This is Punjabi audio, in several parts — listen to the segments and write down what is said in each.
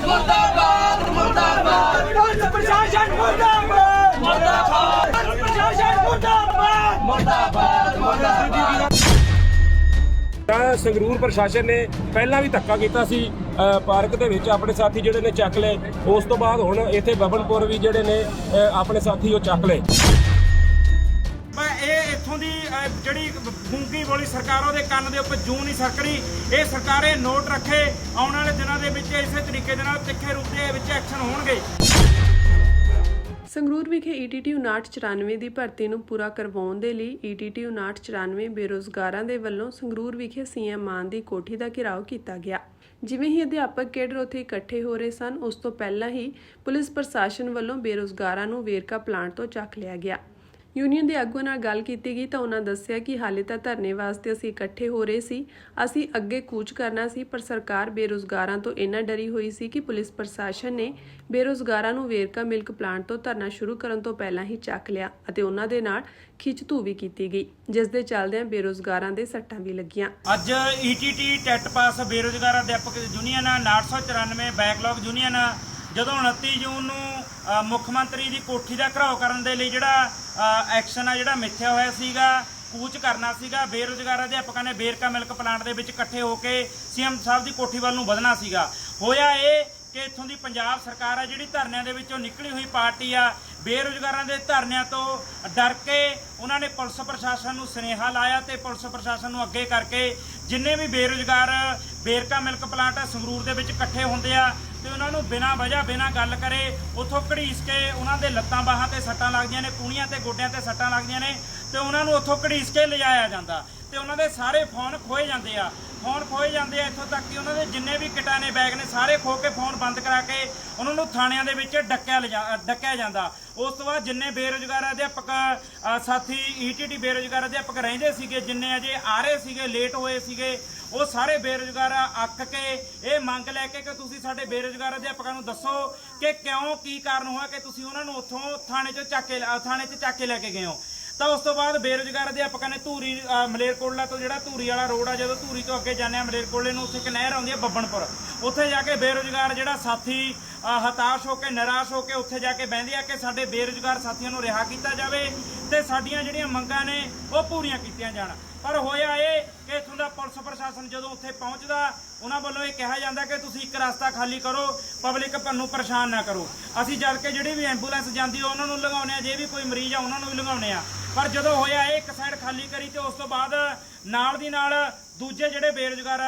ਮੁਰਦਾਬਾਦ ਮੁਰਦਾਬਾਦ। ਪੁਲਿਸ ਪ੍ਰਸ਼ਾਸਨ ਮੁਰਦਾਬਾਦ। ਮੁਰਦਾਬਾਦ। ਪੁਲਿਸ ਪ੍ਰਸ਼ਾਸਨ ਮੁਰਦਾਬਾਦ। ਮੁਰਦਾਬਾਦ ਮੁਰਦਾਬਾਦ। ਤਾਂ ਸੰਗਰੂਰ ਪ੍ਰਸ਼ਾਸਨ ਨੇ ਪਹਿਲਾਂ ਵੀ ਧੱਕਾ ਕੀਤਾ ਸੀ ਪਾਰਕ ਦੇ ਵਿੱਚ ਆਪਣੇ ਸਾਥੀ ਜਿਹੜੇ ਨੇ ਚੱਕ ਲਏ। ਉਸ ਤੋਂ ਬਾਅਦ ਹੁਣ ਇੱਥੇ ਬਬਨਪੁਰ ਵੀ ਜਿਹੜੇ ਨੇ ਆਪਣੇ ਸਾਥੀ ਉਹ ਚੱਕ ਲਏ। ਇਹ ਇੱਥੋਂ ਦੀ ਜਿਹੜੀ ਫੂੰਕੀ ਬੋਲੀ ਸਰਕਾਰ ਉਹਦੇ ਕੰਨ ਦੇ ਉੱਪਰ ਜੂੰ ਨਹੀਂ ਸਰਕਣੀ। ਇਹ ਸਰਕਾਰ ਨੋਟ ਰੱਖੇ, ਆਉਣ ਵਾਲੇ ਦਿਨਾਂ ਦੇ ਵਿੱਚ ਇਸੇ ਤਰੀਕੇ ਦੇ ਨਾਲ ਤਿੱਖੇ ਰੂਪ ਦੇ ਵਿੱਚ ਐਕਸ਼ਨ ਹੋਣਗੇ। ਸੰਗਰੂਰ ਵਿਖੇ E ਈਟੀਟੀ 5994 ਦੀ ਭਰਤੀ ਨੂੰ ਪੂਰਾ ਕਰਵਾਉਣ ਦੇ ਲਈ E 5994 ਬੇਰੋਜ਼ਗਾਰਾਂ ਦੇ ਵੱਲੋਂ ਸੰਗਰੂਰ ਵਿਖੇ ਸੀਐਮ ਮਾਨ ਦੀ ਕੋਠੀ ਦਾ ਘਿਰਾਓ ਕੀਤਾ ਗਿਆ। ਜਿਵੇਂ ਹੀ ਅਧਿਆਪਕ ਕੇਡਰ ਉੱਥੇ ਇਕੱਠੇ ਹੋ ਰਹੇ ਸਨ, ਉਸ ਤੋਂ ਪਹਿਲਾਂ ਹੀ ਪੁਲਿਸ ਪ੍ਰਸ਼ਾਸਨ ਵੱਲੋਂ ਬੇਰੋਜ਼ਗਾਰਾਂ ਨੂੰ ਵੇਰਕਾ ਪਲਾਂਟ ਤੋਂ ਚੱਕ ਲਿਆ ਗਿਆ। ਯੂਨੀਅਨ ਦੇ ਆਗੂਆਂ ਨਾਲ ਗੱਲ ਕੀਤੀ ਗਈ ਤਾਂ ਉਹਨਾਂ ਦੱਸਿਆ ਕਿ ਹਾਲੇ ਤਾਂ ਧਰਨੇ ਵਾਸਤੇ ਅਸੀਂ ਇਕੱਠੇ ਹੋ ਰਹੇ ਸੀ, ਅਸੀਂ ਅੱਗੇ ਕੂਚ ਕਰਨਾ ਸੀ, ਪਰ ਸਰਕਾਰ ਬੇਰੋਜ਼ਗਾਰਾਂ ਤੋਂ ਇੰਨਾ ਡਰੀ ਹੋਈ ਸੀ ਕਿ ਪੁਲਿਸ ਪ੍ਰਸ਼ਾਸਨ ਨੇ ਬੇਰੋਜ਼ਗਾਰਾਂ ਨੂੰ ਵੇਰਕਾ ਮਿਲਕ ਪਲਾਂਟ ਤੋਂ ਧਰਨਾ ਸ਼ੁਰੂ ਕਰਨ ਤੋਂ ਪਹਿਲਾਂ ਹੀ ਚੱਕ ਲਿਆ ਅਤੇ ਉਹਨਾਂ ਦੇ ਨਾਲ ਖਿੱਚਧੂ ਵੀ ਕੀਤੀ ਗਈ, ਜਿਸ ਦੇ ਚੱਲਦਿਆਂ ਬੇਰੋਜ਼ਗਾਰਾਂ ਦੇ ਸੱਟਾਂ ਵੀ ਲੱਗੀਆਂ। ਅੱਜ ਈਟੀਟੀ ਟੈਟ ਪਾਸ ਬੇਰੋਜ਼ਗਾਰ ਅਧਿਆਪਕ ਯੂਨੀਅਨ 994 ਬੈਕਲੌਗ ਯੂਨੀਅਨ ਜਦੋਂ 29 ਜੂਨ ਨੂੰ ਮੁੱਖ ਮੰਤਰੀ ਦੀ ਕੋਠੀ ਦਾ ਘਰਾਓ ਕਰਨ ਦੇ ਲਈ ਜਿਹੜਾ ਐਕਸ਼ਨ ਆ ਜਿਹੜਾ ਮਿੱਥਿਆ ਹੋਇਆ ਸੀਗਾ, ਕੂਚ ਕਰਨਾ ਸੀਗਾ, ਬੇਰੋਜ਼ਗਾਰ ਅਧਿਆਪਕਾਂ ਨੇ ਬੇਰਕਾ ਮਿਲਕ ਪਲਾਂਟ ਦੇ ਵਿੱਚ ਇਕੱਠੇ ਹੋ ਕੇ ਸੀਐਮ ਸਾਹਿਬ ਦੀ ਕੋਠੀ ਵੱਲ ਨੂੰ ਵਧਣਾ ਸੀਗਾ। ਹੋਇਆ ਇਹ ਕਿ ਇੱਥੋਂ ਦੀ ਪੰਜਾਬ ਸਰਕਾਰ ਆ ਜਿਹੜੀ ਧਰਨਿਆਂ ਦੇ ਵਿੱਚੋਂ ਨਿਕਲੀ ਹੋਈ ਪਾਰਟੀ ਆ, ਬੇਰੁਜ਼ਗਾਰਾਂ ਦੇ ਧਰਨਿਆਂ ਤੋਂ ਡਰ ਕੇ ਉਹਨਾਂ ਨੇ ਪੁਲਿਸ ਪ੍ਰਸ਼ਾਸਨ ਨੂੰ ਸੁਨੇਹਾ ਲਾਇਆ ਤੇ ਪੁਲਿਸ ਪ੍ਰਸ਼ਾਸਨ ਨੂੰ ਅੱਗੇ ਕਰਕੇ ਜਿੰਨੇ ਵੀ ਬੇਰੁਜ਼ਗਾਰ ਬੇਰਕਾ ਮਿਲਕ ਪਲਾਂਟ ਆ, ਸੰਗਰੂਰ ਦੇ ਵਿੱਚ ਇਕੱਠੇ ਹੁੰਦੇ ਆ ਤੇ ਉਹਨਾਂ ਨੂੰ ਬਿਨਾਂ ਵਜ੍ਹਾ, ਬਿਨਾਂ ਗੱਲ ਕਰੇ, ਉੱਥੋਂ ਘੜੀਸ ਕੇ ਉਹਨਾਂ ਦੇ ਲੱਤਾਂ ਬਾਹਾਂ ਤੇ ਸੱਟਾਂ ਲੱਗਦੀਆਂ ਨੇ ਕੂਣੀਆਂ ਤੇ ਗੋਡਿਆਂ ਤੇ ਸੱਟਾਂ ਲੱਗਦੀਆਂ ਨੇ ਤੇ ਉਹਨਾਂ ਨੂੰ ਉੱਥੋਂ ਘੜੀਸ ਕੇ ਲਿਜਾਇਆ ਜਾਂਦਾ ਤੇ ਉਹਨਾਂ ਦੇ ਸਾਰੇ ਫੋਨ ਖੋਏ ਜਾਂਦੇ ਆ। ਫੋਨ ਖੋਏ ਜਾਂਦੇ ਆ ਇੱਥੋਂ ਤੱਕ ਕਿ ਉਹਨਾਂ ਦੇ ਜਿੰਨੇ ਵੀ ਕਿਟਾਂ ਨੇ ਬੈਗ ਨੇ ਸਾਰੇ ਖੋ ਕੇ ਫੋਨ ਬੰਦ ਕਰਾ ਕੇ ਉਹਨਾਂ ਨੂੰ ਥਾਣਿਆਂ ਦੇ ਵਿੱਚ ਡੱਕਿਆ ਲਿਜਾ ਡੱਕਿਆ ਜਾਂਦਾ। ਉਸ ਤੋਂ ਬਾਅਦ ਜਿੰਨੇ ਬੇਰੁਜ਼ਗਾਰ ਅਧਿਆਪਕ ਅ, ਸਾਥੀ ਈਟੀਟੀ ਬੇਰੁਜ਼ਗਾਰ ਅਧਿਆਪਕ ਰਹਿੰਦੇ ਸੀਗੇ ਜਿੰਨੇ ਅਜੇ ਆ ਰਹੇ ਸੀਗੇ ਲੇਟ ਹੋਏ ਸੀਗੇ ਉਹ ਸਾਰੇ ਬੇਰੁਜ਼ਗਾਰ ਅੱਕ ਕੇ ਇਹ ਮੰਗ ਲੈ ਕੇ ਕਿ ਤੁਸੀਂ ਸਾਡੇ ਬੇਰੁਜ਼ਗਾਰ ਅਧਿਆਪਕਾਂ ਨੂੰ ਦੱਸੋ ਕਿ ਕਿਉਂ ਕੀ ਕਾਰਨ ਹੋਇਆ ਕਿ ਤੁਸੀਂ ਉਹਨਾਂ ਨੂੰ ਉੱਥੋਂ ਥਾਣੇ 'ਚੋਂ ਚੱਕ ਕੇ ਥਾਣੇ 'ਚ ਚੱਕ ਕੇ ਲੈ ਕੇ ਗਏ ਹੋ। ਤਾਂ ਉਸ ਤੋਂ ਬਾਅਦ ਬੇਰੁਜ਼ਗਾਰ ਅਧਿਆਪਕਾਂ ਨੇ ਧੂਰੀ ਮਲੇਰਕੋਟਲਾ ਤੋਂ ਜਿਹੜਾ ਧੂਰੀ ਵਾਲਾ ਰੋਡ ਆ, ਜਦੋਂ ਧੂਰੀ ਤੋਂ ਅੱਗੇ ਜਾਂਦੇ ਆ, ਮਲੇਰਕੋਟਲੇ ਨੂੰ ਉੱਥੇ ਇੱਕ ਨਹਿਰ ਆਉਂਦੀ ਹੈ ਬੱਬਣਪੁਰ ਉੱਥੇ ਜਾ ਕੇ ਬੇਰੁਜ਼ਗਾਰ ਜਿਹੜਾ ਸਾਥੀ ਹਤਾਸ਼ ਹੋ ਕੇ, ਨਿਰਾਸ਼ ਹੋ ਕੇ ਉੱਥੇ ਜਾ ਕੇ ਬਹਿੰਦੇ ਆ ਕਿ ਸਾਡੇ ਬੇਰੁਜ਼ਗਾਰ ਸਾਥੀਆਂ ਨੂੰ ਰਿਹਾ ਕੀਤਾ ਜਾਵੇ ਤੇ ਸਾਡੀਆਂ ਜਿਹੜੀਆਂ ਮੰਗਾਂ ਨੇ ਉਹ ਪੂਰੀਆਂ ਕੀਤੀਆਂ ਜਾਣ। ਪਰ ਹੋਇਆ ਇਹ ਕਿ ਇੱਥੋਂ ਦਾ ਪੁਲਿਸ ਪ੍ਰਸ਼ਾਸਨ ਜਦੋਂ ਉੱਥੇ ਪਹੁੰਚਦਾ, ਉਹਨਾਂ ਵੱਲੋਂ ਇਹ ਕਿਹਾ ਜਾਂਦਾ ਕਿ ਤੁਸੀਂ ਇੱਕ ਰਸਤਾ ਖਾਲੀ ਕਰੋ, ਪਬਲਿਕ ਨੂੰ ਪਰੇਸ਼ਾਨ ਨਾ ਕਰੋ। ਅਸੀਂ ਜਦ ਕਿ ਜਿਹੜੀ ਵੀ ਐਂਬੂਲੈਂਸ ਜਾਂਦੀ ਆ, ਉਹਨਾਂ ਨੂੰ ਲਗਾਉਣੇ ਆ, ਜੇ ਵੀ ਕੋਈ ਮਰੀਜ਼ ਆ, ਉਹਨਾਂ ਨੂੰ ਵੀ ਲਗਾਉਣੇ ਆ। ਪਰ ਜਦੋਂ ਹੋਇਆ ਇਹ, ਇੱਕ ਸਾਈਡ ਖਾਲੀ ਕਰੀ ਤੇ ਉਸ ਤੋਂ ਬਾਅਦ ਨਾਲ ਦੀ ਨਾਲ ਦੂਜੇ ਜਿਹੜੇ ਬੇਰੁਜ਼ਗਾਰ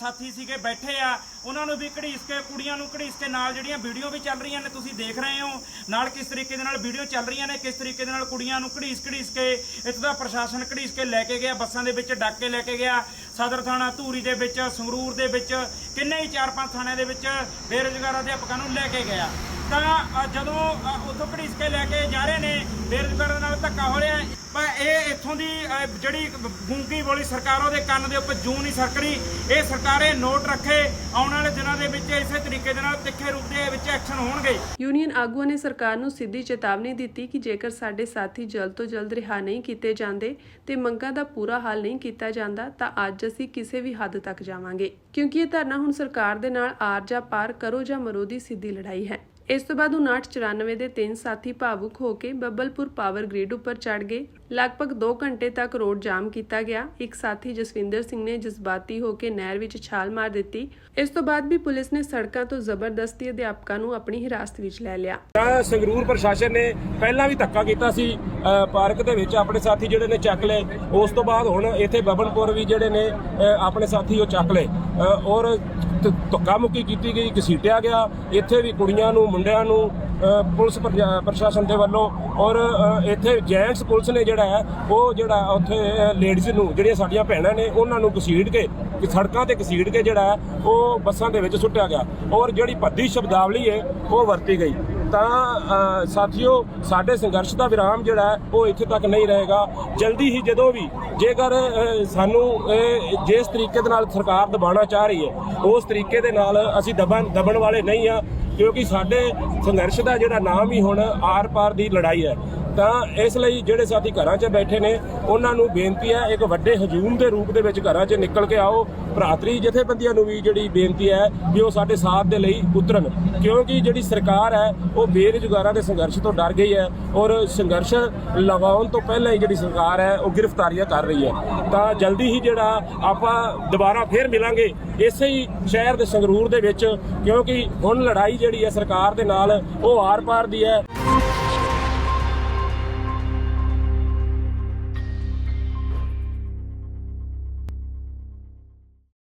ਸਾਥੀ ਸੀਗੇ ਬੈਠੇ ਆ, ਉਹਨਾਂ ਨੂੰ ਵੀ ਘੜੀਸ ਕੇ, ਕੁੜੀਆਂ ਨੂੰ ਘੜੀਸ ਕੇ ਨਾਲ ਜਿਹੜੀਆਂ ਵੀਡੀਓ ਵੀ ਚੱਲ ਰਹੀਆਂ ਨੇ, ਤੁਸੀਂ ਦੇਖ ਰਹੇ ਹੋ। ਨਾਲ ਕਿਸ ਤਰੀਕੇ ਦੇ ਨਾਲ ਵੀਡੀਓ ਚੱਲ ਰਹੀਆਂ ਨੇ, ਕਿਸ ਤਰੀਕੇ ਦੇ ਨਾਲ ਕੁੜੀਆਂ ਨੂੰ ਘੜੀਸ ਘੜੀਸ ਕੇ ਇੱਥੋਂ ਦਾ ਪ੍ਰਸ਼ਾਸਨ ਘੜੀਸ ਕੇ ਲੈ ਕੇ ਗਿਆ, ਬੱਸਾਂ ਦੇ ਵਿੱਚ ਡੱਕ ਕੇ ਲੈ ਕੇ ਗਿਆ। ਸਦਰ ਥਾਣਾ ਧੂਰੀ ਦੇ ਵਿੱਚ, ਸੰਗਰੂਰ ਦੇ ਵਿੱਚ, ਕਿੰਨੇ ਹੀ ਚਾਰ ਪੰਜ ਥਾਣਿਆਂ ਦੇ ਵਿੱਚ ਬੇਰੁਜ਼ਗਾਰ ਅਧਿਆਪਕਾਂ ਨੂੰ ਲੈ ਕੇ ਗਿਆ। ਤਾਂ ਜਦੋਂ ਉੱਥੋਂ ਘੜੀਸ ਕੇ ਲੈ ਕੇ ਜਾ ਰਹੇ ਨੇ ਬੇਰੁਜ਼ਗਾਰਾਂ ਨਾਲ ਧੱਕਾ ਹੋ ਰਿਹਾ ਪਰ ਇਹ ਇੱਥੋਂ ਦੀ ਜਿਹੜੀ ਫੂੰਕੀ ਬੋਲੀ ਸਰਕਾਰ ਉਹਦੇ ਕੰਨ ਦੇ ਉੱਪਰ ਜੂੰ ਨਹੀਂ ਸਰਕਣੀ। ਇਹ ਸਰਕਾਰ ਨੋਟ ਰੱਖੇ, ਆਉਣ ਵਾਲੇ ਦਿਨਾਂ ਦੇ ਵਿੱਚ ਇਸੇ ਤਰੀਕੇ ਦੇ ਨਾਲ ਤਿੱਖੇ ਰੂਪ ਦੇ ਵਿੱਚ ਐਕਸ਼ਨ ਹੋਣਗੇ। ਯੂਨੀਅਨ ਆਗੂਆਂ ਨੇ ਸਰਕਾਰ ਨੂੰ ਸਿੱਧੀ ਚੇਤਾਵਨੀ ਦਿੱਤੀ ਕਿ ਜੇਕਰ ਸਾਡੇ ਸਾਥੀ ਜਲਦ ਤੋਂ ਜਲਦ ਰਿਹਾ ਨਹੀਂ ਕੀਤੇ ਜਾਂਦੇ ਤੇ ਮੰਗਾਂ ਦਾ ਪੂਰਾ ਹੱਲ ਨਹੀਂ ਕੀਤਾ ਜਾਂਦਾ, ਤਾਂ ਅੱਜ ਅਸੀਂ ਕਿਸੇ ਵੀ ਹੱਦ ਤੱਕ ਜਾਵਾਂਗੇ। ਕਿਉਂਕਿ ਇਹ ਧਰਨਾ ਹੁਣ ਸਰਕਾਰ ਦੇ ਨਾਲ ਆਰ ਜਾਂ ਪਾਰ ਕਰੋ ਜਾਂ ਮਰੋ ਦੀ ਸਿੱਧੀ ਲੜਾਈ ਹੈ। ਇਸ ਤੋਂ ਬਾਅਦ 5994 ਦੇ ਤਿੰਨ ਸਾਥੀ ਭਾਵੁਕ ਹੋ ਕੇ ਬੱਬਲਪੁਰ ਪਾਵਰ ਗ੍ਰਿਡ ਉੱਪਰ ਚੜ ਗਏ। ਲਗਭਗ 2 ਘੰਟੇ ਤੱਕ ਰੋਡ ਜਾਮ ਕੀਤਾ ਗਿਆ। ਇੱਕ ਸਾਥੀ ਜਸਵਿੰਦਰ ਸਿੰਘ ਨੇ ਜਜ਼ਬਾਤੀ ਹੋ ਕੇ ਨਹਿਰ ਵਿੱਚ ਛਾਲ ਮਾਰ ਦਿੱਤੀ। ਇਸ ਤੋਂ ਬਾਅਦ ਵੀ ਪੁਲਿਸ ਨੇ ਸੜਕਾਂ ਤੋਂ ਜ਼ਬਰਦਸਤੀ ਅਧਿਆਪਕਾਂ ਨੂੰ ਆਪਣੀ ਹਿਰਾਸਤ ਵਿੱਚ ਲੈ ਲਿਆ। ਸੰਗਰੂਰ ਪ੍ਰਸ਼ਾਸਨ ਨੇ ਪਹਿਲਾਂ ਵੀ ਧੱਕਾ ਕੀਤਾ ਸੀ ਪਾਰਕ ਦੇ ਵਿੱਚ ਆਪਣੇ ਸਾਥੀ ਜਿਹੜੇ ਨੇ ਚੱਕ ਲਏ। ਉਸ ਤੋਂ ਬਾਅਦ ਹੁਣ ਇੱਥੇ ਬਬਨਪੁਰ ਵੀ ਜਿਹੜੇ ਨੇ ਆਪਣੇ ਸਾਥੀ ਉਹ ਚੱਕ ਲਏ। ਔਰ ਧ- ਧੱਕਾ ਮੁੱਕੀ ਕੀਤੀ ਗਈ ਘਸੀਟਿਆ ਗਿਆ। ਇੱਥੇ ਵੀ ਕੁੜੀਆਂ ਨੂੰ, ਮੁੰਡਿਆਂ ਨੂੰ ਪੁਲਿਸ ਪ੍ਰਜਾ- ਪ੍ਰਸ਼ਾਸਨ ਦੇ ਵੱਲੋਂ ਔਰ ਇੱਥੇ ਜੈਂਟਸ ਪੁਲਿਸ ਨੇ ਜਿਹੜਾ ਹੈ, ਉਹ ਜਿਹੜਾ ਉੱਥੇ ਲੇਡੀਜ਼ ਨੂੰ, ਜਿਹੜੀਆਂ ਸਾਡੀਆਂ ਭੈਣਾਂ ਨੇ, ਉਹਨਾਂ ਨੂੰ ਘਸੀਟ ਕੇ ਕਿ ਸੜਕਾਂ ਤੇ ਘਸੀਟ ਕੇ ਜਿਹੜਾ ਹੈ, ਉਹ ਬੱਸਾਂ ਦੇ ਵਿੱਚ ਸੁੱਟਿਆ ਗਿਆ। ਔਰ ਜਿਹੜੀ ਭੱਦੀ ਸ਼ਬਦਾਵਲੀ ਹੈ ਉਹ ਵਰਤੀ ਗਈ। ਤਾਂ ਅ, ਸਾਥੀਓ ਸਾਡੇ ਸੰਘਰਸ਼ ਦਾ ਵਿਰਾਮ ਜਿਹੜਾ ਉਹ ਇੱਥੇ ਤੱਕ ਨਹੀਂ ਰਹੇਗਾ। ਜਲਦੀ ਹੀ ਜਦੋਂ ਵੀ ਜੇਕਰ ਸਾਨੂੰ ਜਿਸ ਤਰੀਕੇ ਦੇ ਨਾਲ ਸਰਕਾਰ ਦਬਾਉਣਾ ਚਾਹ ਰਹੀ ਹੈ ਉਸ ਤਰੀਕੇ ਦੇ ਨਾਲ ਅਸੀਂ ਦਬਣ ਦਬਣ ਵਾਲੇ ਨਹੀਂ ਆ ਕਿਉਂਕਿ ਸਾਡੇ ਸੰਘਰਸ਼ ਦਾ ਜਿਹੜਾ ਨਾਮ ਹੀ ਹੁਣ ਆਰ ਪਾਰ ਦੀ ਲੜਾਈ ਹੈ। ਤਾਂ ਇਸ ਲਈ ਜਿਹੜੇ ਸਾਥੀ ਘਰਾਂ 'ਚ ਬੈਠੇ ਨੇ, ਉਹਨਾਂ ਨੂੰ ਬੇਨਤੀ ਹੈ, ਇੱਕ ਵੱਡੇ ਹਜੂਮ ਦੇ ਰੂਪ ਦੇ ਵਿੱਚ ਘਰਾਂ 'ਚ ਨਿਕਲ ਕੇ ਆਓ। ਭਰਾਤਰੀ ਜਥੇਬੰਦੀਆਂ ਨੂੰ ਵੀ ਜਿਹੜੀ ਬੇਨਤੀ ਹੈ ਕਿ ਉਹ ਸਾਡੇ ਸਾਥ ਦੇ ਲਈ ਉਤਰਨ। ਕਿਉਂਕਿ ਜਿਹੜੀ ਸਰਕਾਰ ਹੈ, ਉਹ ਬੇਰੁਜ਼ਗਾਰਾਂ ਦੇ ਸੰਘਰਸ਼ ਤੋਂ ਡਰ ਗਈ ਹੈ ਔਰ ਸੰਘਰਸ਼ ਲਗਾਉਣ ਤੋਂ ਪਹਿਲਾਂ ਹੀ ਜਿਹੜੀ ਸਰਕਾਰ ਹੈ, ਉਹ ਗ੍ਰਿਫਤਾਰੀਆਂ ਕਰ ਰਹੀ ਹੈ। ਤਾਂ ਜਲਦੀ ਹੀ ਜਿਹੜਾ ਆਪਾਂ ਦੁਬਾਰਾ ਫੇਰ ਮਿਲਾਂਗੇ, ਇਸੇ ਹੀ ਸ਼ਹਿਰ ਦੇ ਸੰਗਰੂਰ ਦੇ ਵਿੱਚ, ਕਿਉਂਕਿ ਹੁਣ ਲੜਾਈ ਜਿਹੜੀ ਹੈ ਸਰਕਾਰ ਦੇ ਨਾਲ, ਉਹ ਆਰ-ਪਾਰ ਦੀ ਹੈ।